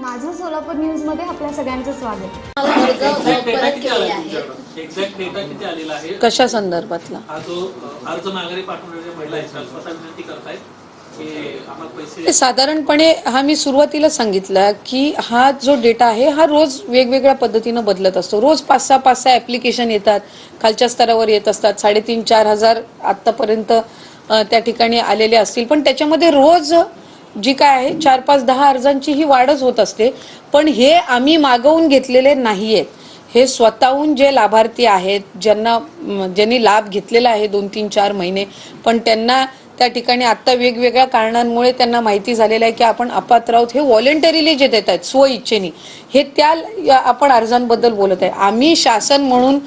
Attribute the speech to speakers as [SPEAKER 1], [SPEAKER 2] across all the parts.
[SPEAKER 1] माझं सोलापूर न्यूजमध्ये आपल्या सगळ्यांचं स्वागत.
[SPEAKER 2] अर्ज
[SPEAKER 3] एक्झॅक्ट डेटा
[SPEAKER 2] परत
[SPEAKER 3] किती
[SPEAKER 2] केलेले
[SPEAKER 3] आला
[SPEAKER 2] आहे.
[SPEAKER 3] तुमच्याकडं? एक्झॅक्ट डेटा किती आलेला आहे?
[SPEAKER 4] कशा संदर्भातला?
[SPEAKER 3] हा जो अ, अर्ज माघारी पाठवणाऱ्या महिला आहेत त्या स्वतः विनंती करतायत की आम्हाला पैसे
[SPEAKER 4] ते साधारणपणे हा मी सुरुवातीला सांगितलं की हा जो डेटा आहे हा रोज वेगवेगळ्या पद्धतीनं बदलत असतो. रोज पाच सहा पाच सहा ऍप्लिकेशन येतात. खालच्या स्तरावर येत असतात. साडेतीन चार हजार आतापर्यंत अ, त्या ठिकाणी आलेले असतील. पण त्याच्यामध्ये रोज जी काय आहे चार पाच दहा अर्जांची ही वाढच होत असते. पण हे आम्ही मागवून घेतलेले नाहीयेत. हे स्वतःहून जे लाभार्थी आहेत ज्यांना ज्यांनी लाभ घेतलेला आहे दोन तीन चार महिने पण त्यांना त्या ठिकाणी आता वेगवेगळ्या कारणांमुळे त्यांना माहिती झालेलं आहे की आपण अपात्र आहोत. हे व्हॉलेंटरीली जे देत आहेत स्व इच्छेने हे त्या आपण अर्जांबद्दल बोलत आहे. आम्ही शासन म्हणून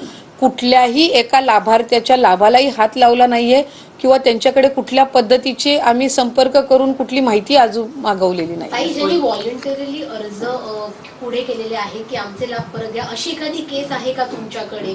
[SPEAKER 4] कुठल्याही एका लाभार्थ्याच्या लाभालाही हात लावला नाहीये किंवा त्यांच्याकडे कुठल्या पद्धतीचे आम्ही संपर्क करून कुठली माहिती अजून मागवलेली नाही.
[SPEAKER 2] ज्यांनी व्हॉलेंटरीली अर्ज पुढे केलेले आहे की आमचे लाभ परत द्या अशी एखादी केस आहे का तुमच्याकडे?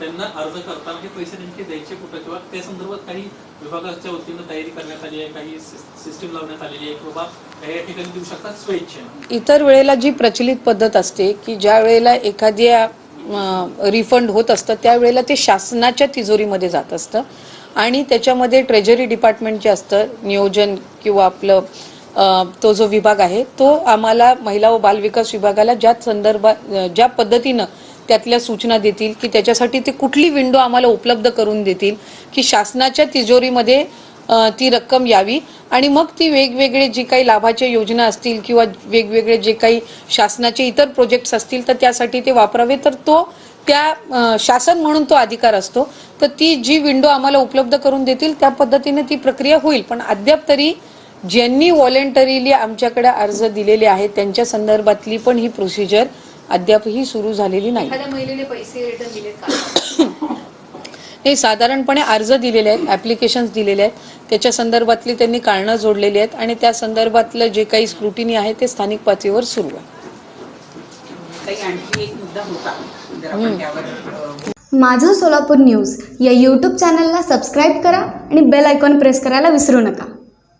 [SPEAKER 3] त्यांना अर्ज करताना हे पैसे नेमके द्यायचे कुठं? किंवा त्या संदर्भात काही विभागाच्या वतीनं तयारी करण्यात आली आहे काही सिस्टीम लावण्यात आलेली आहे किंवा या ठिकाणी देऊ शकतात स्वेच्छेनं
[SPEAKER 4] इतर वेळेला जी प्रचलित पद्धत असते की ज्या वेळेला एखाद्या रिफंड होत असतं त्यावेळेला ते शासनाच्या तिजोरीमध्ये जात असतं. आणि त्याच्यामध्ये ट्रेजरी डिपार्टमेंट जे असतं नियोजन किंवा आपलं तो जो विभाग आहे तो आम्हाला महिला व बालविकास विभागाला ज्या संदर्भात ज्या पद्धतीनं त्यातल्या सूचना देतील की त्याच्यासाठी ते कुठली विंडो आम्हाला उपलब्ध करून देतील की शासनाच्या तिजोरीमध्ये ती रक्कम यावी. आणि मग ती वेगवेगळे जी काही लाभाच्या योजना असतील किंवा वेगवेगळे जे काही शासनाचे इतर प्रोजेक्ट्स असतील तर त्यासाठी ते वापरावे. तर तो त्या शासन म्हणून तो अधिकार असतो. तर ती जी विंडो आम्हाला उपलब्ध करून देतील त्या पद्धतीने ती प्रक्रिया होईल. पण अद्याप तरी ज्यांनी व्हॉलेंटरीली आमच्याकडे अर्ज दिलेले आहेत त्यांच्या संदर्भातली पण ही प्रोसिजर अद्यापही सुरू झालेली नाही.
[SPEAKER 2] एखाद्या महिलेने पैसे रिटर्न दिलेत का?
[SPEAKER 4] हे साधारणपणे अर्ज दिलेले आहेत ऍप्लिकेशन्स दिलेले आहेत. त्याच्या संदर्भातली त्यांनी कारणं जोडलेली आहेत आणि त्या संदर्भातलं जे काही स्क्रुटिनी आहे ते स्थानिक पातळीवर सुरू आहे.
[SPEAKER 5] काही आणखी एक मुद्दा होता जर आपण त्यावर अ,
[SPEAKER 1] माझं सोलापूर न्यूज या यूट्यूब चॅनलला सबस्क्राईब करा आणि बेल आयकॉन प्रेस करायला विसरू नका.